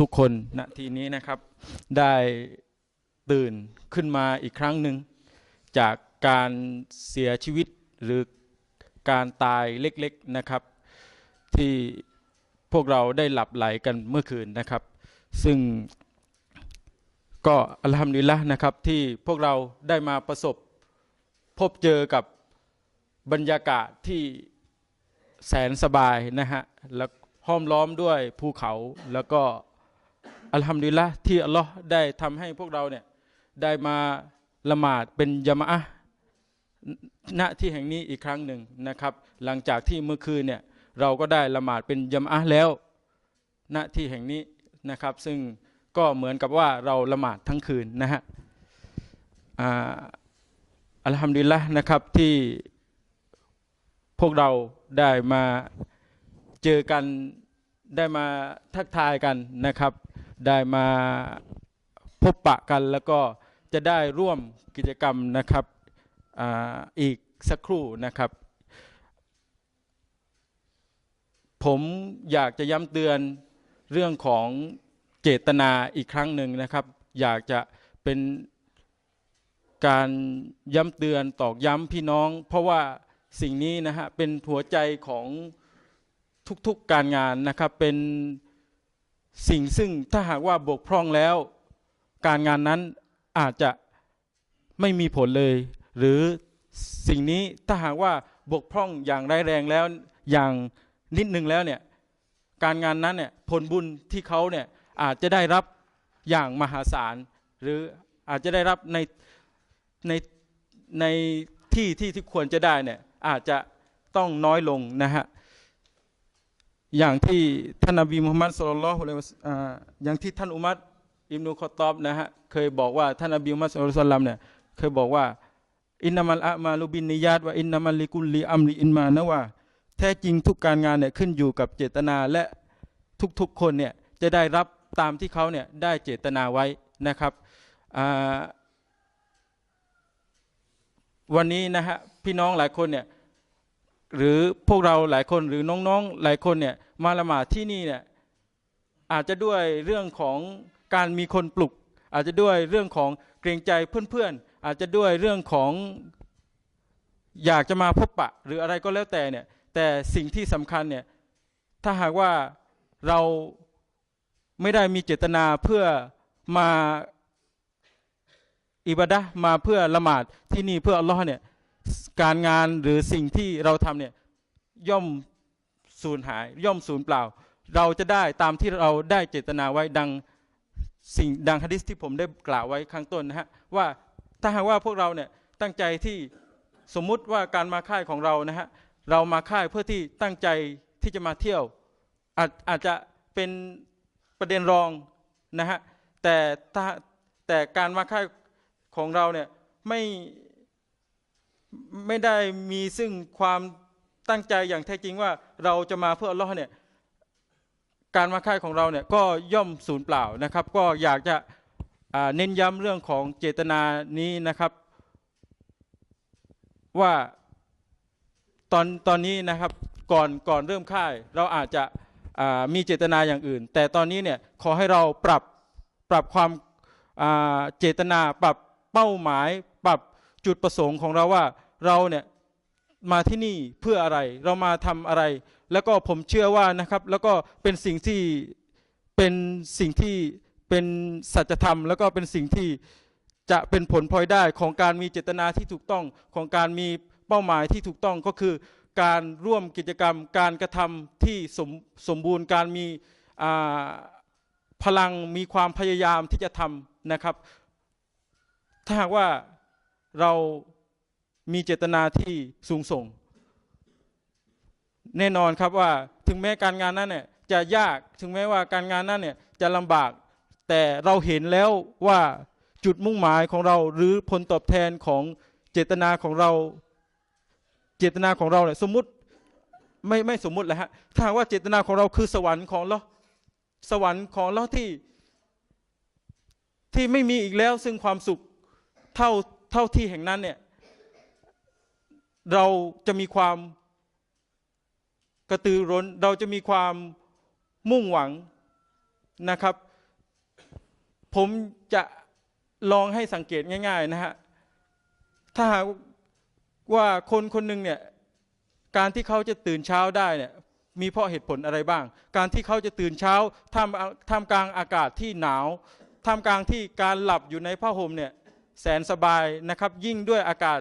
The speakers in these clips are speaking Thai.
ทุกคนณทีนี้นะครับ ได้ตื่นขึ้นมาอีกครั้งหนึ่ง จากการเสียชีวิตหรือการตายเล็กๆนะครับ ที่พวกเราได้หลับไหลกันเมื่อคืนนะครับ ซึ่งก็อัลฮัมดุลิลละห์นะครับที่พวกเราได้มาประสบพบเจอกับบรรยากาศที่แสนสบายนะฮะแล้วห้อมล้อมด้วยภูเขาแล้วก็ อัลฮัมดุลิลละห์ที่อัลลอฮ์ได้ทำให้พวกเราเนี่ยได้มาละหมาดเป็นยามะณที่แห่งนี้อีกครั้งหนึ่งนะครับ หลังจากที่เมื่อคืนเนี่ยเราก็ได้ละหมาดเป็นยามะแล้ว ณที่แห่งนี้นะครับ ซึ่งก็เหมือนกับว่าเราละหมาดทั้งคืนนะฮะอัลฮัมดุลิลละห์นะครับที่พวกเราได้มาเจอกันได้มาทักทายกันนะครับ ได้มาพบปะกันแล้วก็จะได้ร่วมกิจกรรมนะครับออีกสักครู่นะครับ ผมอยากจะย้ำเตือนเรื่องของเจตนาอีกครั้งหนึ่งนะครับ อยากจะเป็นการย้ำเตือนตอกย้ำพี่น้อง เพราะว่าสิ่งนี้นะฮะเป็นหัวใจของทุกๆการงานนะครับเป็น สิ่งซึ่งถ้าหากว่าบกพร่องแล้ว การงานนั้นอาจจะไม่มีผลเลย หรือสิ่งนี้ถ้าหากว่าบกพร่องอย่างร้ายแรงแล้วอย่างนิดนึงแล้วเนี่ยการงานนั้นเนี่ยผลบุญที่เขาเนี่ยอาจจะได้รับอย่างมหาศาล หรืออาจจะได้รับในในในที่ที่ที่ควรจะได้เนี่ยอาจจะต้องน้อยลงนะฮะ อย่างที่ท่านนบีมุฮัมมัดสุลลัลอฮุอะลัลลอฮฺอย่างที่ท่านอุมัรอิบนุคอตอบนะฮะเคยบอกว่าท่านนบีมุฮัมมัดสุลลัลลอฮุอะลัยฮิวะซัลลัมเนี่ยเคยบอกว่าอินนามัลอะมาลุบินนิยาตวะอินนามัลลิกุลลีอัมริอินมานะว่า แท้จริงทุกการงานเนี่ยขึ้นอยู่กับเจตนาและทุกๆคนเนี่ยจะได้รับตามที่เขาเนี่ยได้เจตนาไว้นะครับวันนี้นะฮะพี่น้องหลายคนเนี่ย หรือพวกเราหลายคนหรือน้องๆ หลายคนเนี่ยมาละหมาดที่นี่เนี่ยอาจจะด้วยเรื่องของการมีคนปลุก อาจจะด้วยเรื่องของเกรงใจเพื่อนๆ อาจจะด้วยเรื่องของอยากจะมาพบปะ หรืออะไรก็แล้วแต่เนี่ยแต่สิ่งที่สำคัญเนี่ยถ้าหากว่าเราไม่ได้มีเจตนาเพื่อมาอิบาดะมาเพื่อละหมาดที่นี่เพื่ออัลลอฮ์เนี่ย การงานหรือสิ่งที่เราทำเนี่ยย่อมสูญหาย ย่อมสูญเปล่า เราจะได้ตามที่เราได้เจตนาไว้ดังสิ่งดังฮะดิษที่ผมได้กล่าวไว้ข้างต้นนะฮะว่าถ้าหากว่าพวกเราเนี่ยตั้งใจที่สมมุติว่าการมาค่ายของเรานะฮะเรามาค่ายเพื่อที่ตั้งใจที่จะมาเที่ยวอาจอาจจะเป็นประเด็นรองนะฮะแต่แต่การมาค่ายของเราเนี่ยไม่ ไม่ได้มีซึ่งความตั้งใจอย่างแท้จริงว่าเราจะมาเพื่ออัลลอฮ์เนี่ยการมาค่ายของเราเนี่ยก็ย่อมสูญเปล่านะครับ ก็อยากจะเน้นย้ำเรื่องของเจตนานี้นะครับ ว่าตอนตอนนี้นะครับก่อนก่อนเริ่มค่าย เราอาจจะมีเจตนาอย่างอื่น แต่ตอนนี้เนี่ยขอให้เราปรับปรับความเจตนาปรับเป้าหมาย ปรับ จุดประสงค์ของเราว่าเราเนี่ยมาที่นี่เพื่ออะไร เรามาทำอะไร แล้วก็ผมเชื่อว่านะครับ แล้วก็เป็นสิ่งที่เป็นสิ่งที่เป็นสัจธรรม แล้วก็เป็นสิ่งที่จะเป็นผลพลอยได้ของการมีเจตนาที่ถูกต้องของการมีเป้าหมายที่ถูกต้องก็คือการร่วมกิจกรรม การกระทำที่สมสมบูรณ์การมีพลังมีความพยายามที่จะทำนะครับ ถ้าหากว่า เรามีเจตนาที่สูงส่ง แน่นอนครับว่าถึงแม้การงานนั้นเนี่ยจะยากถึงแม้ว่าการงานนั้นเนี่ยจะลำบาก แต่เราเห็นแล้วว่าจุดมุ่งหมายของเราหรือผลตอบแทนของเจตนาของเรา เจตนาของเราเนี่ยสมมุติไม่ไม่สมมุติแหละฮะถ้าว่าเจตนาของเราคือสวรรค์ของเราสวรรค์ของเราที่ที่ไม่มีอีกแล้วซึ่งความสุขเท่า เท่าที่แห่งนั้นเนี่ยเราจะมีความกระตือร้น เราจะมีความมุ่งหวังนะครับ ผมจะลองให้สังเกตง่าย ๆ นะฮะ ถ้าหากว่าคนคนหนึ่งเนี่ย การที่เขาจะตื่นเช้าได้เนี่ยมีเพราะเหตุผลอะไรบ้าง การที่เขาจะตื่นเช้าท่ามท่ามกลางอากาศที่หนาวท่ามกลางที่การหลับอยู่ในผ้าห่มเนี่ย แสนสบายนะครับ ยิ่งด้วยอากาศ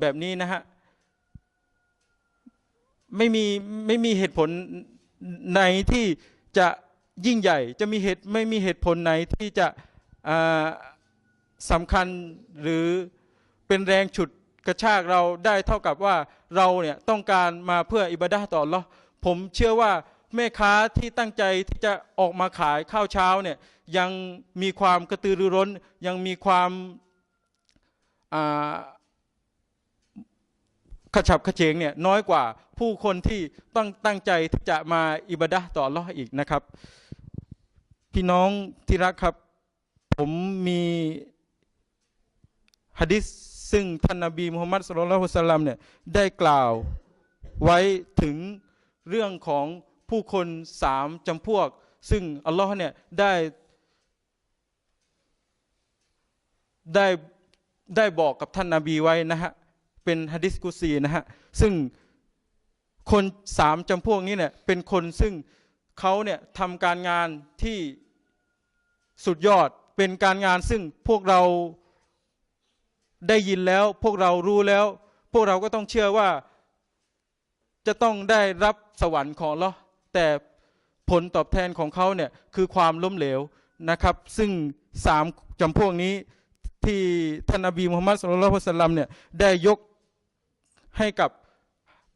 แบบนี้นะฮะไม่มีไม่มีเหตุผลไหนที่จะยิ่งใหญ่ จะมีเหตุไม่มีเหตุผลไหนที่จะสำคัญหรือเป็นแรงฉุดกระชากเราได้เท่ากับว่าเราเนี่ยต้องการมาเพื่ออิบาดะห์ต่ออัลเลาะห์ผมเชื่อว่าแม่ค้าที่ตั้งใจที่จะออกมาขายข้าวเช้าเนี่ยยังมีความกระตือรือร้น ยังมีความ ขฉับขเฉงเนี่ยน้อยกว่าผู้คนที่ต้องตั้งใจที่จะมาอิบดะห์ต่อรออีกนะครับ พี่น้องที่รักครับ ผมมีหะดิษซึ่งท่านนบีมุฮัมมัดสุลลัลลอฮุสลลัมเนี่ยได้กล่าวไว้ถึงเรื่องของผู้คนสามจำพวก ซึ่งอัลลอฮ์เนี่ยได้ได้ ได้บอกกับท่านนาบีไว้นะฮะเป็นฮะดิษกุซีนะฮะซึ่งคนสามจำพวกนี้เนี่ยเป็นคนซึ่งเขาเนี่ยทำการงานที่สุดยอดเป็นการงานซึ่งพวกเราได้ยินแล้ว พวกเรารู้แล้ว พวกเราก็ต้องเชื่อว่าจะต้องได้รับสวรรค์ของเราแต่ผลตอบแทนของเขาเนี่ยคือความล้มเหลวนะครับ ซึ่งสามจำพวกนี้ ที่ท่านนบีมุฮัมมัดสุลลัลลอฮุสลลัมเนี่ยได้ยกให้กับ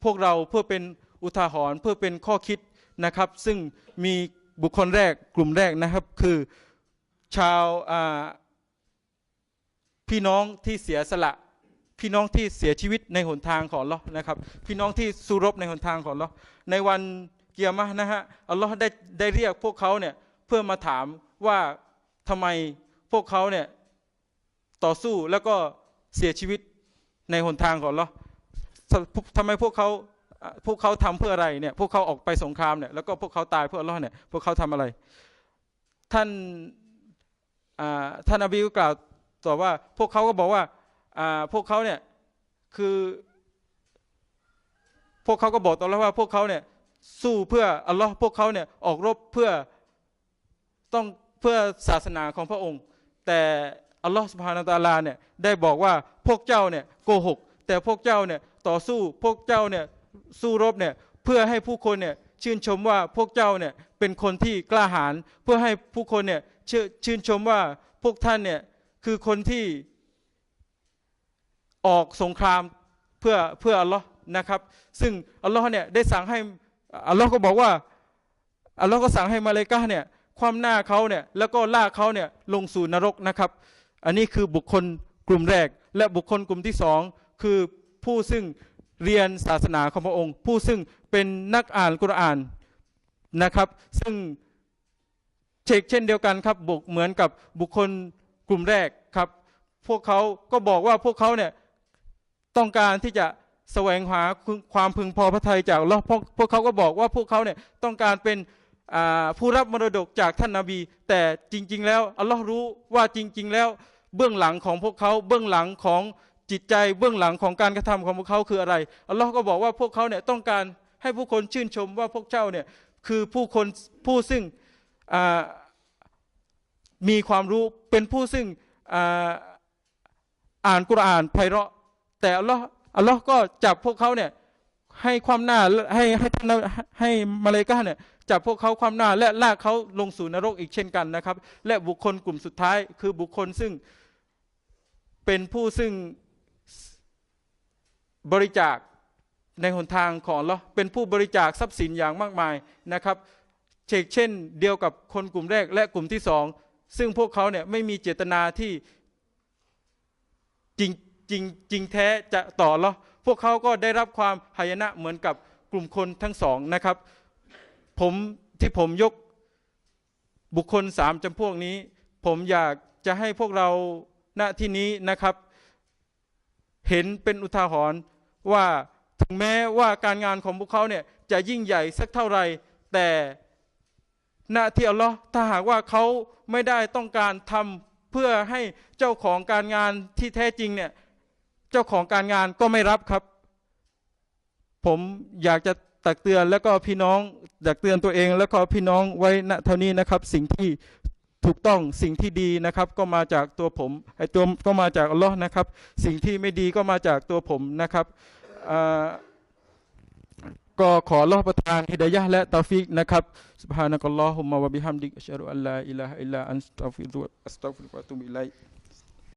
พวกเราเพื่อเป็นอุทาหรณ์เพื่อเป็นข้อคิดนะครับ ซึ่งมีบุคคลแรกกลุ่มแรกนะครับ คือชาวาพี่น้องที่เสียสละ พี่น้องที่เสียชีวิตในหนทางของอัลลอฮ์นะครับ พี่น้องที่สู้รบในหนทางของอัลลอฮ์ในวันเกียรมะนะฮะอัลลอฮ์ได้ได้เรียกพวกเขาเนี่ยเพื่อมาถามว่าทำไมพวกเขาเนี่ย ต่อสู้แล้วก็เสียชีวิตในหนทางของอัลลอฮ์ทำไมพวกเขาพวกเขาทำเพื่ออะไรเนี่ยพวกเขาออกไปสงครามเนี่ยแล้วก็พวกเขาตายเพื่ออัลลอฮ์เนี่ยพวกเขาทำอะไร ท่านท่านอบีก็กล่าวต่อว่าพวกเขาก็บอกว่าอ่าพวกเขาเนี่ยคือพวกเขาก็บอกตอนแรกว่าพวกเขาเนี่ยสู้เพื่ออัลลอฮ์พวกเขาเนี่ยออกรบเพื่อต้องเพื่อศาสนาของพระองค์ แต่ อัลลอฮ์สุบฮานาตาลาเนี่ยได้บอกว่าพวกเจ้าเนี่ยโกหก แต่พวกเจ้าเนี่ยต่อสู้พวกเจ้าเนี่ยสู้รบเนี่ยเพื่อให้ผู้คนเนี่ยชื่นชมว่าพวกเจ้าเนี่ยเป็นคนที่กล้าหาญเพื่อให้ผู้คนเนี่ยชื่นชื่นชมว่าพวกท่านเนี่ยคือคนที่ออกสงครามเพื่อเพื่ออัลลอฮ์นะครับ ซึ่งอัลลอฮ์เนี่ยได้สั่งให้อัลลอฮ์ก็บอกว่าอัลลอฮ์ก็สั่งให้มาเลกาเนี่ยคว่ำหน้าเขาเนี่ยแล้วก็ล่าเขาเนี่ยลงสู่นรกนะครับ อันนี้คือบุคคลกลุ่มแรก และบุคคลกลุ่มที่สองคือผู้ซึ่งเรียนศาสนาของพระองค์ ผู้ซึ่งเป็นนักอ่านกุรอานนะครับ ซึ่งเชกเช่นเดียวกันครับบุกเหมือนกับบุคคลกลุ่มแรกครับ พวกเขาก็บอกว่าพวกเขาเนี่ยต้องการที่จะแสวงหาความพึงพอพระทัยจากอัลเลาพวกพวกเขาก็บอกว่าพวกเขาเนี่ยต้องการเป็นผู้รับมรดกจากท่านนาบี แต่จริง ๆ แล้วอัลลอฮ์รู้ว่าจริง ๆ แล้ว เบื้องหลังของพวกเขาเบื้องหลังของจิตใจเบื้องหลังของการกระทำของพวกเขาคืออะไรอัลลอฮ์ก็บอกว่าพวกเขาเนี่ยต้องการให้ผู้คนชื่นชมว่าพวกเจ้าเนี่ยคือผู้คนผู้ซึ่งมีความรู้เป็นผู้ซึ่งอ่าอ่านกุรอานไพเราะ แต่อัลลอฮ์อัลลอฮ์ก็จับพวกเขาเนี่ยให้ความหน้าให้ให้ให้มาเลกาเนี่ย จับพวกเขาความหน้าและลากเขาลงสู่นรกอีกเช่นกันนะครับ และบุคคลกลุ่มสุดท้าย คือบุคคลซึ่งเป็นผู้ซึ่งบริจาคในหนทางของเลาเป็นผู้บริจาคทรัพย์สินอย่างมากมายนะครับเชกเช่นเดียวกับคนกลุ่มแรกและกลุ่มที่สองซึ่งพวกเขาเนี่ยไม่มีเจตนาที่จริงจริงจริงแท้จะต่อเหรอพวกเขาก็ได้รับความหายนะเหมือนกับกลุ่มคนทั้งสองนะครับ ผมที่ผมยกบุคคลสามจำพวกนี้ ผมอยากจะให้พวกเราณที่นี้นะครับ เห็นเป็นอุทาหรณ์ว่าถึงแม้ว่าการงานของพวกเขาเนี่ยจะยิ่งใหญ่สักเท่าไหร่แต่หน้าที่อัลลอฮ์ถ้าหากว่าเขาไม่ได้ต้องการทำเพื่อให้เจ้าของการงานที่แท้จริงเนี่ยเจ้าของการงานก็ไม่รับครับ ผมอยากจะ ตักเตือนแล้วก็พี่น้องตักเตือนตัวเอง แล้วก็พี่น้องไว้ณเท่านี้นะครับ สิ่งที่ถูกต้องสิ่งที่ดีนะครับ ก็มาจากตัวผมไอตัวก็มาจากอัลลอฮ์นะครับ สิ่งที่ไม่ดีก็มาจากตัวผมนะครับอ่าก็ขออัลลอฮ์ประทานฮิดายะห์และตาฟิกนะครับ سبحانك اللهم وبحمدك أشهد أن لا إله إلا أنت أستغفرك وأتوب إليك